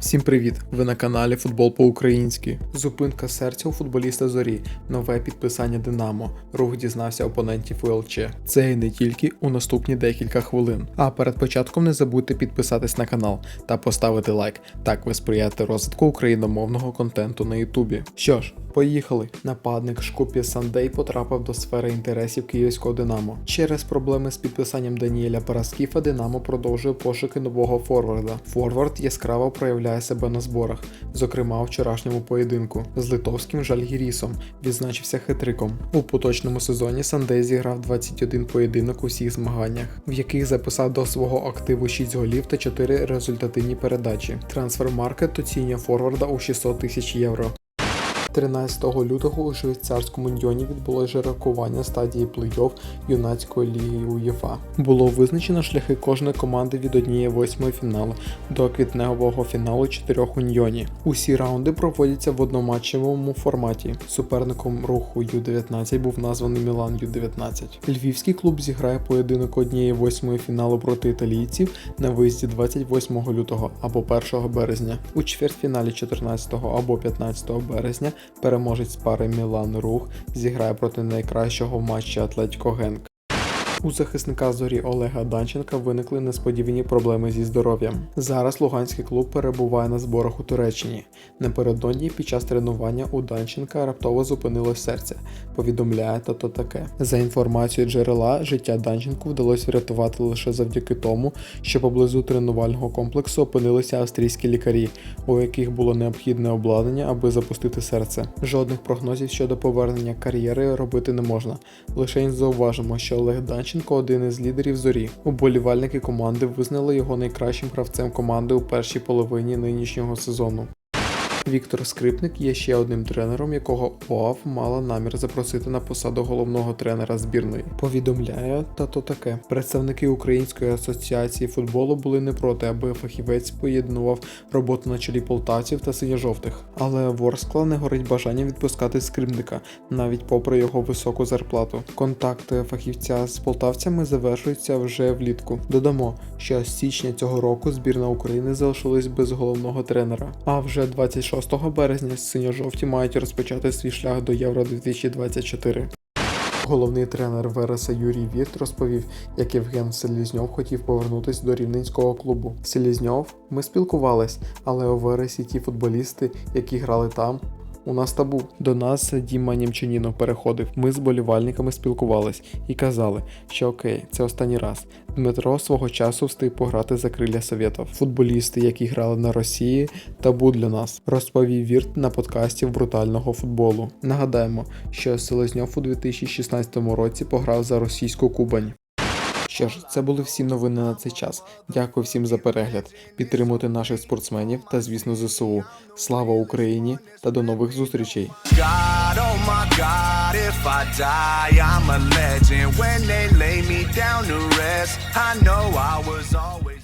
Всім привіт! Ви на каналі Футбол по-українськи. Зупинка серця у футболіста Зорі, нове підписання Динамо. Рух дізнався опонентів УЛЧ. Це і не тільки у наступні декілька хвилин. А перед початком не забудьте підписатись на канал та поставити лайк. Так ви сприяєте розвитку україномовного контенту на Ютубі. Що ж, Поїхали. Нападник Шкупі Сандей потрапив до сфери інтересів київського Динамо. Через проблеми з підписанням Даніеля Параскіфа Динамо продовжує пошуки нового форварда. Форвард яскраво проявляє себе на зборах, зокрема у вчорашньому поєдинку. З литовським Жальгірісом відзначився хитриком. У поточному сезоні Сандей зіграв 21 поєдинок у всіх змаганнях, в яких записав до свого активу 6 голів та 4 результативні передачі. Трансфермаркет оцінює форварда у 600 тисяч євро. 13 лютого у швейцарському Ньйоні відбулося жеребкування стадії плей-офф юнацької ліги УЄФА. Було визначено шляхи кожної команди від однієї восьмої фіналу до квітневого фіналу чотирьох у Ньйоні. Усі раунди проводяться в одноматчевому форматі. Суперником руху Ю-19 був названий Мілан Ю-19. Львівський клуб зіграє поєдинок однієї восьмої фіналу проти італійців на виїзді 28 лютого або 1 березня. У чвертьфіналі 14 або 15 березня переможець пари Мілан Рух зіграє проти найкращого в матчі Генк. У захисника зорі Олега Данченка виникли несподівані проблеми зі здоров'ям. Зараз луганський клуб перебуває на зборах у Туреччині. Напередодні під час тренування у Данченка раптово зупинилось серце. Повідомляє тато таке. За інформацією джерела, життя Данченку вдалося врятувати лише завдяки тому, що поблизу тренувального комплексу опинилися австрійські лікарі, у яких було необхідне обладнання, аби запустити серце. Жодних прогнозів щодо повернення кар'єри робити не можна. Лише зауважимо, що Олег Данченко один із лідерів зорі. Уболівальники команди визнали його найкращим гравцем команди у першій половині нинішнього сезону. Віктор Скрипник є ще одним тренером, якого ОАВ мала намір запросити на посаду головного тренера збірної. Повідомляє тато таке: представники Української асоціації футболу були не проти, аби фахівець поєднував роботу на чолі полтавців та синьо-жовтих. Але Ворскла не горить бажанням відпускати скрипника, навіть попри його високу зарплату. Контакти фахівця з полтавцями завершуються вже влітку. Додамо, що з січня цього року збірна України залишилась без головного тренера. А вже 26 березня синьо-жовті мають розпочати свій шлях до Євро 2024. Головний тренер Вереса Юрій Вірт розповів, як Євген Селізньов хотів повернутися до рівненського клубу. Селізньов, ми спілкувались, але у Вересі ті футболісти, які грали там. У нас табу. До нас Діма Німчаніно переходив. Ми з болівальниками спілкувались і казали, що окей, це останній раз. Дмитро свого часу встиг пограти за крилля Совєтов. Футболісти, які грали на Росії, табу для нас, розповів Вірт на подкасті брутального футболу. Нагадаємо, що Селезньов у 2016 році пограв за російську Кубань. Що ж, це були всі новини на цей час. Дякую всім за перегляд. Підтримуйте наших спортсменів та, звісно, ЗСУ. Слава Україні та до нових зустрічей! God, oh my God, if I die, I'm a legend. When they lay me down to rest, I know I was always.